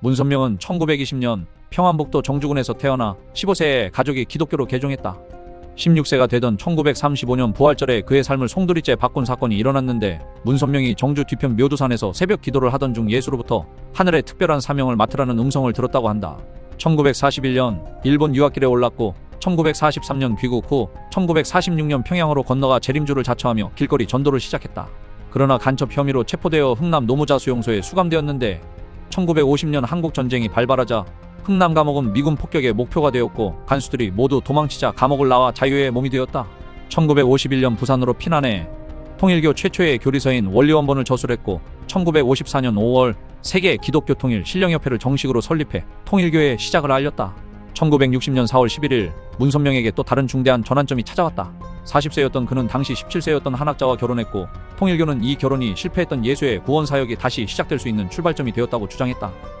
문선명은 1920년 평안북도 정주군에서 태어나 15세에 가족이 기독교로 개종했다. 16세가 되던 1935년 부활절에 그의 삶을 송두리째 바꾼 사건이 일어났는데 문선명이 정주 뒤편 묘두산에서 새벽 기도를 하던 중 예수로부터 하늘의 특별한 사명을 맡으라는 음성을 들었다고 한다. 1941년 일본 유학길에 올랐고 1943년 귀국 후 1946년 평양으로 건너가 재림주를 자처하며 길거리 전도를 시작했다. 그러나 간첩 혐의로 체포되어 흥남 노무자 수용소에 수감되었는데 1950년 한국 전쟁이 발발하자 흥남 감옥은 미군 폭격의 목표가 되었고 간수들이 모두 도망치자 감옥을 나와 자유의 몸이 되었다. 1951년 부산으로 피난해 통일교 최초의 교리서인 원리원본을 저술했고 1954년 5월 세계 기독교 통일 신령협회를 정식으로 설립해 통일교의 시작을 알렸다. 1960년 4월 11일 문선명에게 또 다른 중대한 전환점이 찾아왔다. 40세였던 그는 당시 17세였던 한학자와 결혼했고 통일교는 이 결혼이 실패했던 예수의 구원 사역이 다시 시작될 수 있는 출발점이 되었다고 주장했다.